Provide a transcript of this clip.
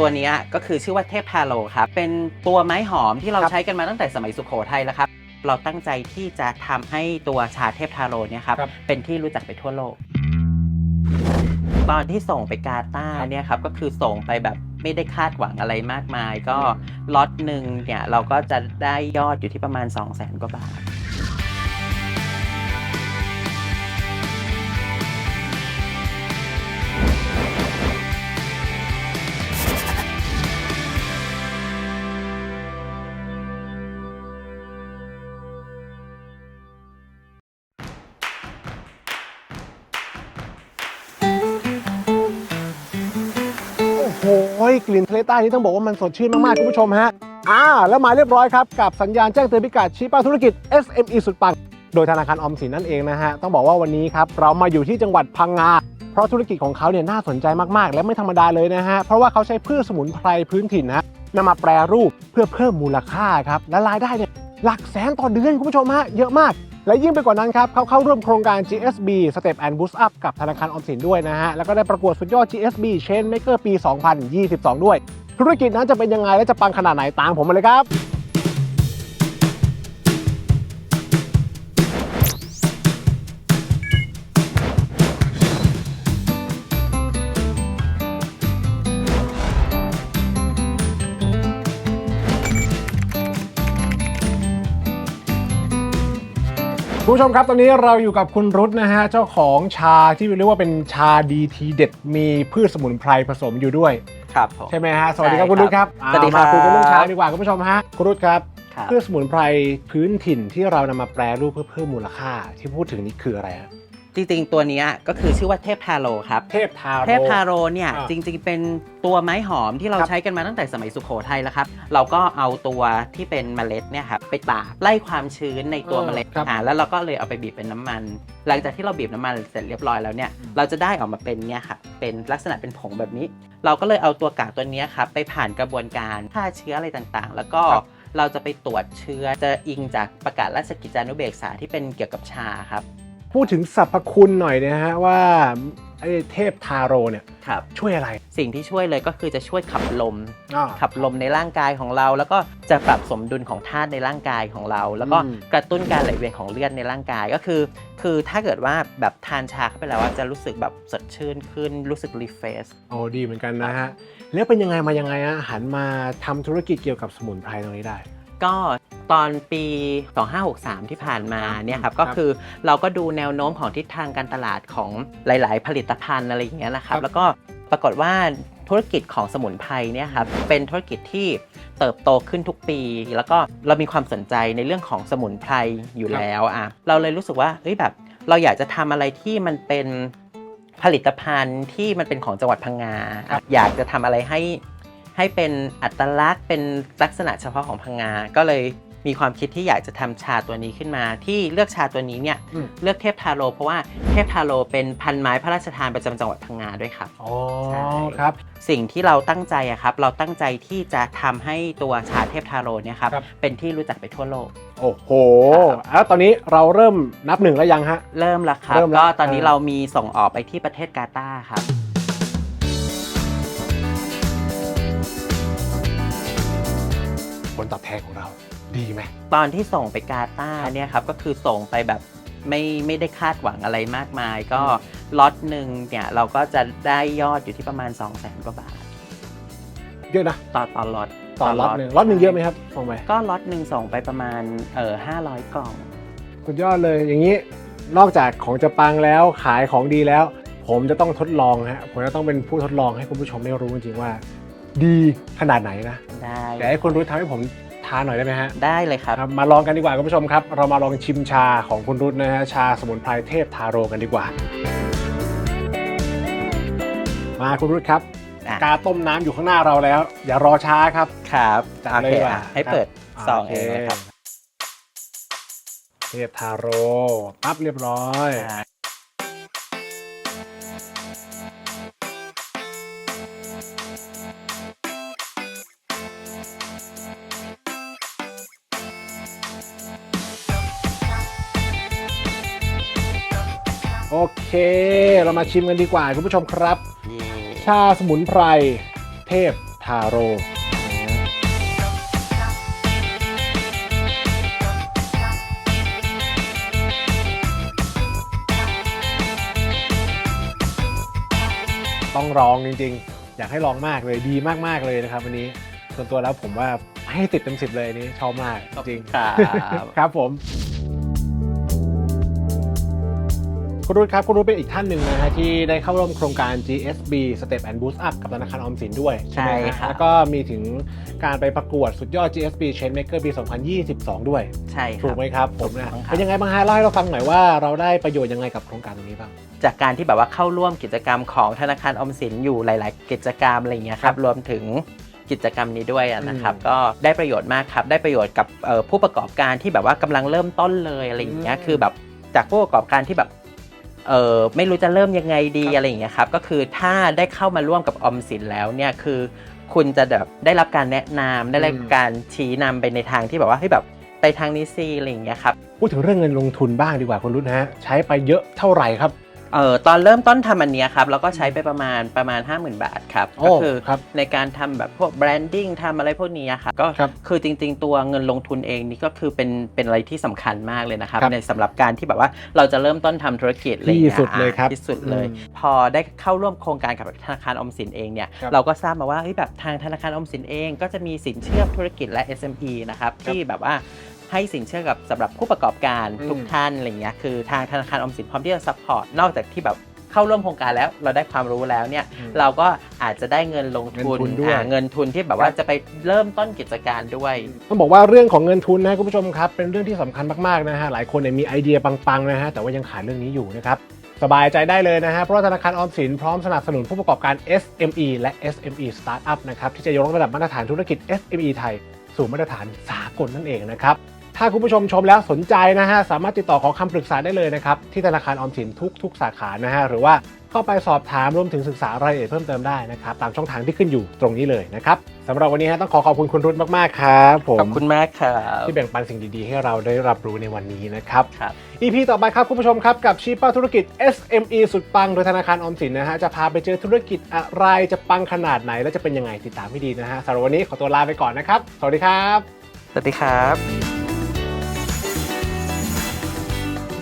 ตัวเนี้ยก็คือชื่อว่าเทพพาโลครับ เป็นตัวไม้หอมที่เราครับใช้กันมาตั้งแต่สมัยสุโขทัยแล้วครับ เราตั้งใจที่จะทำให้ตัวชาเทพทาโรเนี่ยครับครับ เป็นที่รู้จักไปทั่วโลก ตอนที่ส่งไปกาตาร์เนี่ยครับก็คือส่งไปแบบไม่ได้คาดหวังอะไรมากมาย ก็ล็อตหนึ่งเนี่ยเราก็จะได้ยอดอยู่ที่ประมาณ 2 0 0 0 0 0กว่าบาท อ้โหกลิ่นทะเลใต้นี่ต้องบอกว่ามันสดชื่นมากๆคุณผู้ชมฮะอ่าแล้วมาเรียบร้อยครับกับสัญญาณแจ้งเตือนพิกัดชี้เป้าธุรกิจ SME สุดปังโดยธนาคารออมสินนั่นเองนะฮะต้องบอกว่าวันนี้ครับเรามาอยู่ที่จังหวัดพังงาเพราะธุรกิจของเขาเนี่ยน่าสนใจมากๆ และไม่ธรรมดาเลยนะฮะเพราะว่าเขาใช้พืชสมุนไพรพื้นถิ่นนะฮะนำมาแปรรูปเพื่อเพิ่มมูลค่าครับและรายได้เนี่ยหลักแสนต่อเดือนคุณผู้ชมฮะเยอะมาก และยิ่งไปกว่านั้นครับเขาเข้าร่วมโครงการ GSB Step and Boost Up กับธนาคารออมสินด้วยนะฮะ แล้วก็ได้ประกวดสุดยอด GSB Chain Maker ปี 2022 ด้วย ธุรกิจนั้นจะเป็นยังไงและจะปังขนาดไหนตามผมมาเลยครับ คุณผู้ชมครับตอนนี้เราอยู่กับคุณรุตนะฮะ เจ้าของชาที่เรียกว่าเป็นชาดีทีเด็ดมีพืชสมุนไพรผสมอยู่ด้วย ครับผม ใช่ไหมฮะ สวัสดีครับใช่คุณรุตครับสวัสดีครับอ่ามาคุยกันเรื่องชาดีกว่าคุณผู้ชมฮะคุณรุตครับครับ พืชสมุนไพรพื้นถิ่นที่เรานำมาแปรรูปเพื่อเพิ่มมูลค่าที่พูดถึงนี่คืออะไรฮะ จริงๆ ตัวเนี้ยก็คือชื่อว่าเทพทาโรครับเทพทาโร่เทพทาโรเนี่ยอ่าจริงๆ เป็นตัวไม้หอมที่เราครับ ใช้กันมาตั้งแต่สมัยสุโขทัยแล้วครับ เราก็เอาตัวที่เป็นเมล็ดเนี่ยครับไปตากไล่ความชื้นในตัวเออเมล็ดครับ อ่าแล้วเราก็เลยเอาไปบีบเป็นน้ำมัน หลังจากที่เราบีบน้ำมันเสร็จเรียบร้อยแล้วเนี่ยเราจะได้ออกมาเป็นเนี่ยค่ะเป็นลักษณะเป็นผงแบบนี้ เราก็เลยเอาตัวกากตัวเนี้ยครับไปผ่านกระบวนการฆ่าเชื้ออะไรต่างๆ แล้วก็ครับ เราจะไปตรวจเชื้อจะอิงจากประกาศราชกิจจานุเบกษาที่เป็นเกี่ยวกับชาครับ พูดถึงสรรพคุณหน่อยนะฮะว่าไอ้เทพทาโร่เนี่ยครับช่วยอะไร สิ่งที่ช่วยเลยก็คือจะช่วยขับลม อ่า ขับลมในร่างกายของเรา แล้วก็จะปรับสมดุลของธาตุในร่างกายของเรา แล้วก็อืม กระตุ้นการไหลเวียนของเลือดในร่างกายก็คือ คือถ้าเกิดว่าแบบทานชาเข้าไปแล้วอะจะรู้สึกแบบสดชื่นขึ้นรู้สึกรีเฟรช โอ้ดีเหมือนกันนะฮะ แล้วเป็นยังไงมายังไงอะหันมาทำธุรกิจเกี่ยวกับสมุนไพรตรงนี้ได้ ก็ ตอนปี 2563 ที่ผ่านมาเนี่ยครับครัก็บคือเราก็ดูแนวโน้มของทิศทางการตลาดของหลาย ๆ ผลิตภัณฑ์อะไรอย่างเงี้ยนะครับครับ แล้วก็ปรากฏว่าธุรกิจของสมุนไพรเนี่ยครับเป็นธุรกิจที่เติบโตขึ้นทุกปี แล้วก็เรามีความสนใจในเรื่องของสมุนไพรอยู่แล้วอะเราเลยรู้สึกว่าเอ้ยแบบเราอยากจะทำอะไรที่มันเป็นผลิตภัณฑ์ที่มันเป็นของจังหวัดพังงาครับอยากจะทำอะไรให้ให้เป็นอัตลักษณ์เป็นลักษณะเฉพาะของพังงา ก็เลย มีความคิดที่อยากจะทำชาตัวนี้ขึ้นมา ที่เลือกชาตัวนี้เนี่ยอืมเลือกเทพทาโรเพราะว่าเทพทาโรเป็นพันไม้พระราชทานประจำจังหวัดพังงาด้วยครับอ๋อใช่ครับสิ่งที่เราตั้งใจอะครับ เราตั้งใจที่จะทำให้ตัวชาเทพทาโรเนี่ยครับครับเป็นที่รู้จักไปทั่วโลกโอ้โหครับแล้วตอนนี้เราเริ่มนับหนึ่งแล้วยังฮะ เริ่มแล้วครับเริ่มแล้วก็ตอนนี้เออเรามีส่งออกไปที่ประเทศกาตาร์ครับผลตอบแทนของเรา ดีไหมตอนที่ส่งไปกาตาร์เนี่ยครับก็คือส่งไปแบบไม่ไม่ได้คาดหวังอะไรมากมาย ก็ล็อตหนึ่งเนี่ยเราก็จะได้ยอดอยู่ที่ประมาณ 2 0 0 0 0 0กว่าบาท เยอะนะต่อต่อล็อตต่อล็อตหนึ่งล็อตหนึ่งเยอะไหมครับส่งไปก็ล็อตหนึ่งส่งไปประมาณเออห้าร้อยกล่องสุดยอดเลยอย่างนี้นอกจากของจะปังแล้วขายของดีแล้ว ผมจะต้องทดลองฮะผมจะต้องเป็นผู้ทดลองให้คุณผู้ชมได้รู้จริงๆว่า ดีขนาดไหนนะได้เดี๋ยวให้คุณรุ้ทำให้ผมทานหน่อยได้ไหมฮะ ได้เลยครับครับ มาลองกันดีกว่าคุณผู้ชมครับ เรามาลองชิมชาของคุณรุ้นะฮะ ชาสมุนไพรเทพทาโร่กันดีกว่า มาคุณรุ้ครับ อะ กาต้มน้ำอยู่ข้างหน้าเราแล้ว อย่ารอช้าครับ ครับจัดโอเลยเคดีกว่าอะให้เปิดซองเองเลยครับเทพทาโร่ปั๊บเรียบร้อย อ่า เค เรามาชิมกันดีกว่าคุณผู้ชมครับเย่ชาสมุนไพร เทพทาโร่ต้องลองจริงๆ อยากให้ลองมากเลยดีมากๆเลยนะครับวันนี้ ส่วนตัวแล้วผมว่าให้ติดเต็มสิบเลยอันนี้ชอบมากจริงครับครับผม คุณรุ่ครับคุณรุ่เป็นอีกท่านหนึ่งนะฮะที่ได้เข้าร่วมโครงการ GSB Step and Boost Up กับธนาคารออมสินด้วยใช่ไหมฮะครับแล้วก็มีถึงการไปประกวดสุดยอด GSB Changemaker ปี 2022 ด้วย ใช่คถูรักบ ไหมครับผมนะถูกต้องครับ เป็นยังไงบ้างฮะเล่าให้เราฟังหน่อยว่าเราได้ประโยชน์ยังไงกับโครงการตรงนี้บ้าง จากการที่แบบว่าเข้าร่วมกิจกรรมของธนาคารออมสินอยู่หลาย ๆ กิจกรรมอะไรอย่างเงี้ยคครัรับบรวมถึงกิจกรรมนี้ด้วยอะนะครับ อืมก็ได้ประโยชน์มากครับ ได้ประโยชน์กับเอ่อผู้ประกอบการที่แบบว่ากำลังเริ่มต้นเลยอะไรอย่างเงี้ยอืม คือแบบจากผู้ประกอบการที่แบบ เออไม่รู้จะเริ่มยังไงดีครับอะไรอย่างเงี้ยครับก็คือถ้าได้เข้ามาร่วมกับออมสินแล้วเนี่ยคือคุณจะแบบได้รับการแนะนำได้รับการชี้นำไปในทางที่แบบว่าให้ยแบบไปทางนี้สิอะไรอย่างเงี้ยครับ พูดถึงเรื่องเงินลงทุนบ้างดีกว่าคุณรุ่นะฮะ ใช้ไปเยอะเท่าไหร่ครับ เอ่อตอนเริ่มต้นทำอันเนี้ยครับเราก็ใช้ไปประมาณประมาณ 50,000 บาทครับ โอ้ก็คือครับในการทำแบบพวกแบรนดิ้งทำอะไรพวกนี้ครับก็ครับคือจริง ๆ ตัวเงินลงทุนเองนี่ก็คือเป็นเป็นอะไรที่สำคัญมากเลยนะครับ ครับในสำหรับการที่แบบว่าเราจะเริ่มต้นทำธุรกิจอะไรอย่างที่งี้สุดเลยครับอะที่สุดเลย อืมพอได้เข้าร่วมโครงการกับธนาคารออมสินเองเนี่ยครับเราก็ทราบมาว่าเฮ้ยแบบทางธนาคารออมสินเอง ก็จะมีสินเชื่อธุรกิจและ SME นะครับที่แบบว่า ให้สินเชื่อกับสำหรับผู้ประกอบการอืมทุกท่านอะไรเงี้ยคือทางธนาคารออมสินพร้อมที่จะซัพพอร์ตนอกจากที่แบบเข้าร่วมโครงการแล้วเราได้ความรู้แล้วเนี่ยอืมเราก็อาจจะได้เงินลงทุนเงินทุนด้วยอ่าเงินทุนที่แบบว่าจะไปเริ่มต้นกิจการด้วยต้องบอกว่าเรื่องของเงินทุนนะคุณผู้ชมครับ เป็นเรื่องที่สำคัญมากๆนะฮะหลายคนเนี่ยมีไอเดียปังๆนะฮะแต่ว่ายังขาดเรื่องนี้อยู่นะครับสบายใจได้เลยนะฮะเพราะว่าธนาคารออมสินพร้อมสนับสนุนผู้ประกอบการ SME และ SME Startup นะครับที่จะยกระดับมาตรฐานธุรกิจ SME ไทย สู่มาตรฐานสากลนั่นเองนะครับ ถ้าคุณผู้ชมชมแล้วสนใจนะฮะสามารถติดต่อขอคำปรึกษาได้เลยนะครับที่ธนาคารออมสินทุก ๆ สาขานะฮะหรือว่าเข้าไปสอบถามรวมถึงศึกษารายละเอียดเพิ่มเติมได้นะครับตามช่องทางที่ขึ้นอยู่ตรงนี้เลยนะครับสำหรับวันนี้ฮะต้องขอขอบคุณคุณรุ่มากๆครับผมขอบคุณมากครับที่แบ่งปันสิ่งดีๆ ให้เราได้รับรู้ในวันนี้นะครับครับ EP ต่อไปครับคุณผู้ชมครับกับชีป้าธุรกิจ SME สุดปังโดยธนาคารออมสินนะฮะจะพาไปเจอธุรกิจอะไรจะปังขนาดไหน และจะเป็นยังไงติดตามให้ดีนะฮะสำหรับวันนี้ขอตัวลาไปก่อนนะครับสวัสดีครับ สวัสดีครับ